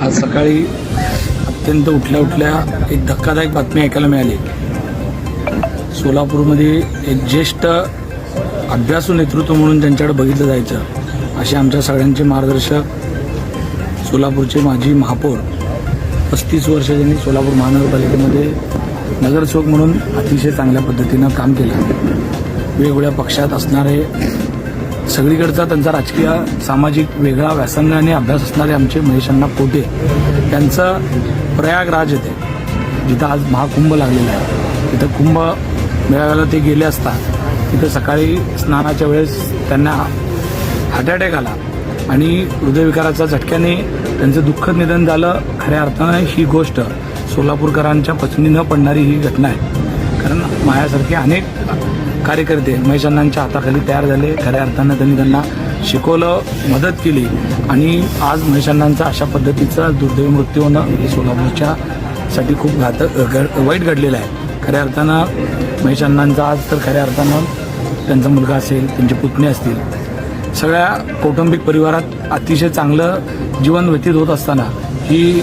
आज सकाळी अत्यंत उठल्या उठल्या एक धक्कादायक बातमी ऐकायला मिळाली. सोलापूरमध्ये एक ज्येष्ठ अभ्यासू नेतृत्व म्हणून त्यांच्याकडे बघितलं जायचं असे आमच्या सगळ्यांचे मार्गदर्शक सोलापूरचे माजी महापौर पस्तीस वर्ष त्यांनी सोलापूर महानगरपालिकेमध्ये नगरसेवक म्हणून अतिशय चांगल्या पद्धतीनं काम केलं. वेगवेगळ्या पक्षात असणारे सगळीकडचा त्यांचा राजकीय सामाजिक वेगळा व्यासंग आणि अभ्यास असणारे आमचे महेशांना पोटे त्यांचं प्रयागराज येते जिथं आज महाकुंभ लागलेला आहे. तिथं कुंभ मेळाव्याला ते गेले असता तिथं सकाळी स्नानाच्या वेळेस त्यांना हार्ट अटॅक आला आणि हृदयविकाराच्या झटक्याने त्यांचं दुःखद निधन झालं. खऱ्या अर्थानं ही गोष्ट सोलापूरकरांच्या पचनी न पडणारी ही घटना आहे. कारण माझ्यासारखे अनेक कार्यकर्ते महेशांनांच्या हाताखाली तयार झाले. खऱ्या अर्थानं त्यांनी त्यांना शिकवलं मदत केली. आणि आज महेशांनांचा अशा पद्धतीचा दुर्दैवी मृत्यू होणं हे सोलापूरच्या साठी खूप घातक घड- वाईट घडलेलं आहे. खऱ्या अर्थानं महेशांनांचा आज तर खऱ्या अर्थानं त्यांचा मुलगा असेल त्यांचे पुतणे असतील. सगळ्या कौटुंबिक परिवारात अतिशय चांगलं जीवन व्यतीत होत असताना ही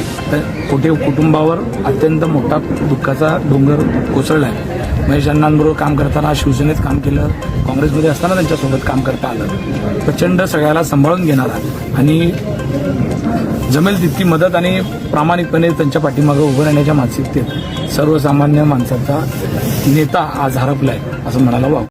कुठे कुटुंबावर अत्यंत मोठा दुःखाचा डोंगर कोसळला आहे महेश अण्णांबरोबर काम करताना शिवसेनेत काम केलं काँग्रेसमध्ये असताना त्यांच्यासोबत काम करता आलं. प्रचंड सगळ्याला सांभाळून घेणारा आणि जमेल तितकी मदत आणि प्रामाणिकपणे त्यांच्या पाठीमागं उभं राहण्याच्या मानसिकतेत सर्वसामान्य माणसाचा नेता आज हरपला आहे असं म्हणायला वाव.